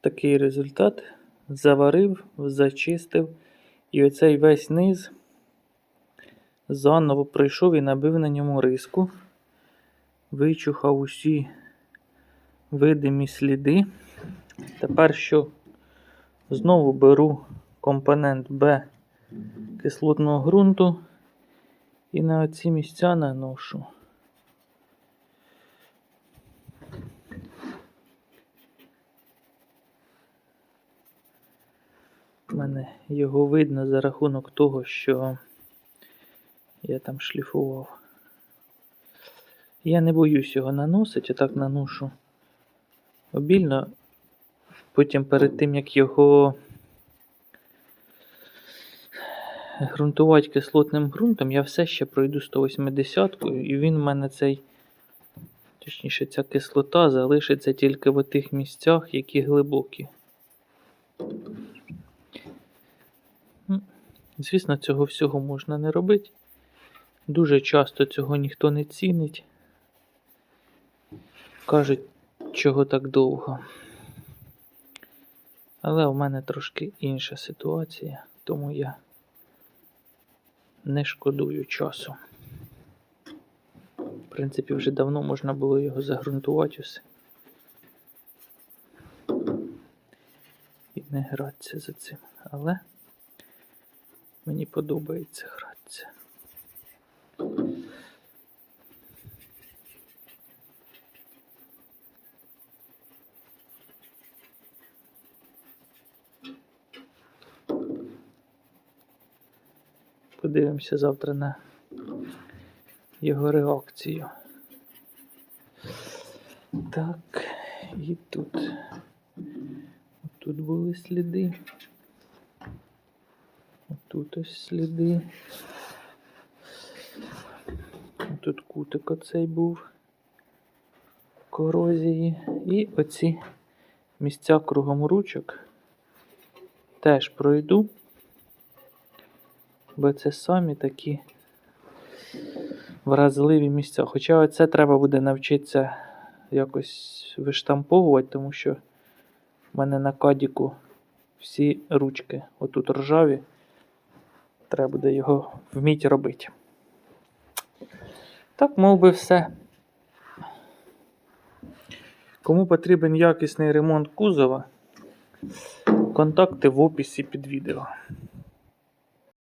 такий результат. Заварив, зачистив. І оцей весь низ заново пройшов і набив на ньому риску. Вичухав усі видимі сліди. Тепер що знову беру компонент Б кислотного ґрунту і на оці місця наношу. Мене його видно за рахунок того, що я там шліфував. Я не боюсь його наносити, а так наношу обільно. Потім перед тим, як його ґрунтувати кислотним ґрунтом, я все ще пройду 180 і він в мене цей, точніше, ця кислота залишиться тільки в тих місцях, які глибокі. Звісно, цього всього можна не робити. Дуже часто цього ніхто не цінить. Кажуть, чого так довго. Але у мене трошки інша ситуація, тому я не шкодую часу. В принципі, вже давно можна було його загрунтувати усе. І не гратися за цим. Але мені подобається гратися. Подивимося завтра на його реакцію. Так, і тут. Тут були сліди. Тут ось сліди. Тут кутик оцей був корозії. І оці місця кругом ручок теж пройду. Бо це самі такі вразливі місця. Хоча оце треба буде навчитися якось виштамповувати, тому що в мене на кадіку всі ручки отут ржаві. Треба буде його вміти робити. Так, мов би, все. Кому потрібен якісний ремонт кузова, контакти в описі під відео.